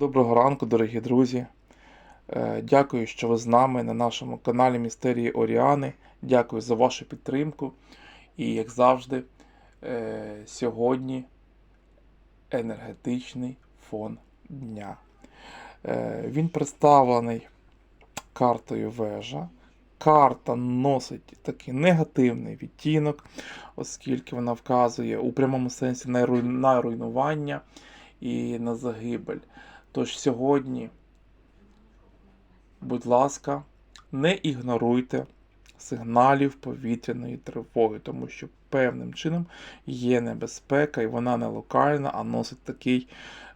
Доброго ранку, дорогі друзі. Е, Дякую, що ви з нами на нашому каналі Містерії Оріани. Дякую за вашу підтримку. І, як завжди, е, сьогодні енергетичний фон дня. Е, Він представлений картою вежа. Карта носить такий негативний відтінок, оскільки вона вказує у прямому сенсі на руйнування і на загибель. Тож сьогодні, будь ласка, не ігноруйте сигналів повітряної тривоги, тому що певним чином є небезпека, і вона не локальна, а носить такий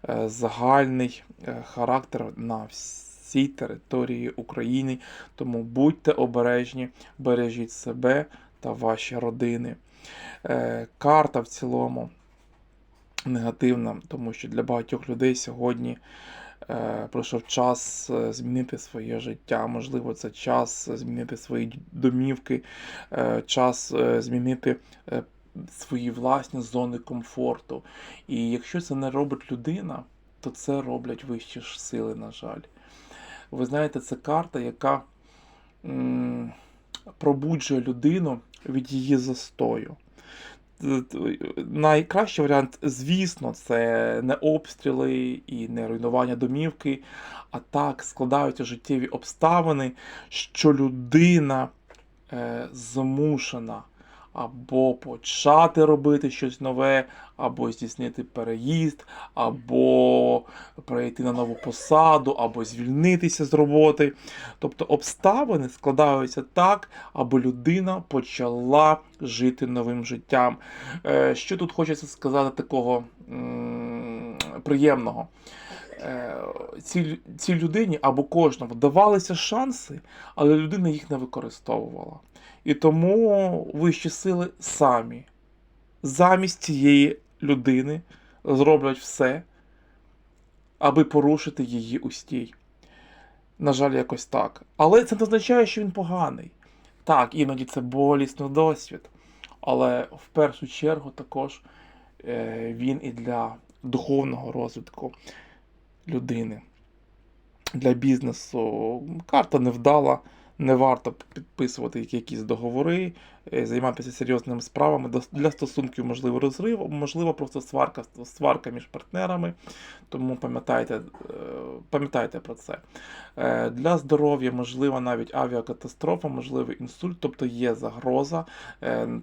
е, загальний е, характер на всій території України. Тому будьте обережні, бережіть себе та ваші родини. Е, Карта в цілому негативна, тому що для багатьох людей сьогодні е, пройшов час е, змінити своє життя. Можливо, це час змінити свої домівки, е, час е, змінити е, свої власні зони комфорту. І якщо це не робить людина, то це роблять вищі ж сили, на жаль. Ви знаєте, це карта, яка м, пробуджує людину від її застою. Найкращий варіант, звісно, це не обстріли і не руйнування домівки, а так складаються життєві обставини, що людина е, змушена або почати робити щось нове, або здійснити переїзд, або перейти на нову посаду, або звільнитися з роботи. Тобто обставини складаються так, аби людина почала жити новим життям. Е, Що тут хочеться сказати такого приємного? Е, Цій, цій людині або кожному давалися шанси, але людина їх не використовувала. І тому вищі сили самі замість цієї людини зроблять все, аби порушити її устій. На жаль, якось так. Але це не означає, що він поганий. Так, іноді це болісний досвід. Але в першу чергу також е, він і для духовного розвитку людини, для бізнесу. Карта невдала, не варто підписувати якісь договори, е, займатися серйозними справами. Для стосунків можливо розрив, можливо, просто сварка, сварка між партнерами. Тому пам'ятайте, е, пам'ятайте про це. Е, Для здоров'я можлива навіть авіакатастрофа, можливий інсульт, тобто є загроза,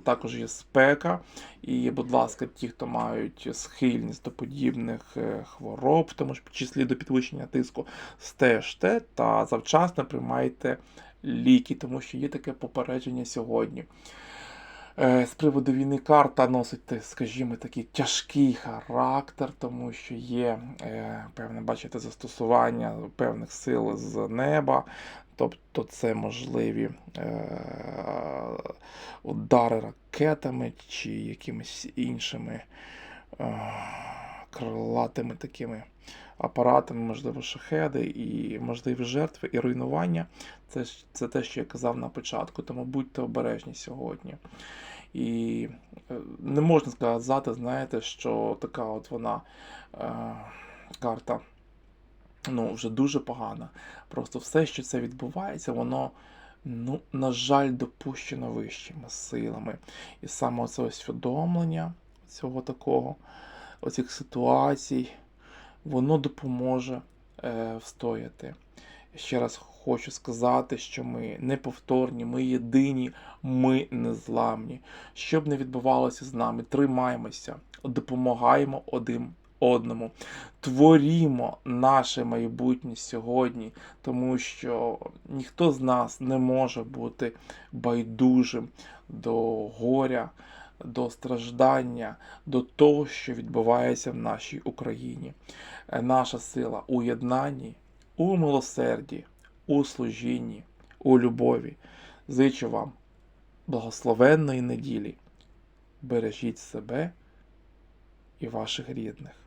також є спека. І, будь ласка, ті, хто мають схильність до подібних хвороб, в тому ж числі до підвищення тиску, стежте та завчасно приймайте ліки, тому що є таке попередження сьогодні. Е, З приводу війни карта носить, скажімо, такий тяжкий характер, тому що є е, певне, бачите, застосування певних сил з неба. Тобто це можливі е, удари ракетами чи якимись іншими крилатими такими апаратами, можливо, шахеди і можливі жертви і руйнування. Це, це те, що я казав на початку, тому будьте обережні сьогодні. І е, не можна сказати, знаєте, що така от вона е, карта ну, вже дуже погана. Просто все, що це відбувається, воно, ну, на жаль, допущено вищими силами. І саме це усвідомлення цього такого, оцих ситуацій, воно допоможе е, встояти. Ще раз хочу сказати, що ми неповторні, ми єдині, ми незламні. Що б не відбувалося з нами, тримаємося, допомагаємо один одному, творімо наше майбутнє сьогодні, тому що ніхто з нас не може бути байдужим до горя, до страждання, до того, що відбувається в нашій Україні. Е, Наша сила у єднанні, у милосерді, у служінні, у любові. Зичу вам благословенної неділі. Бережіть себе і ваших рідних.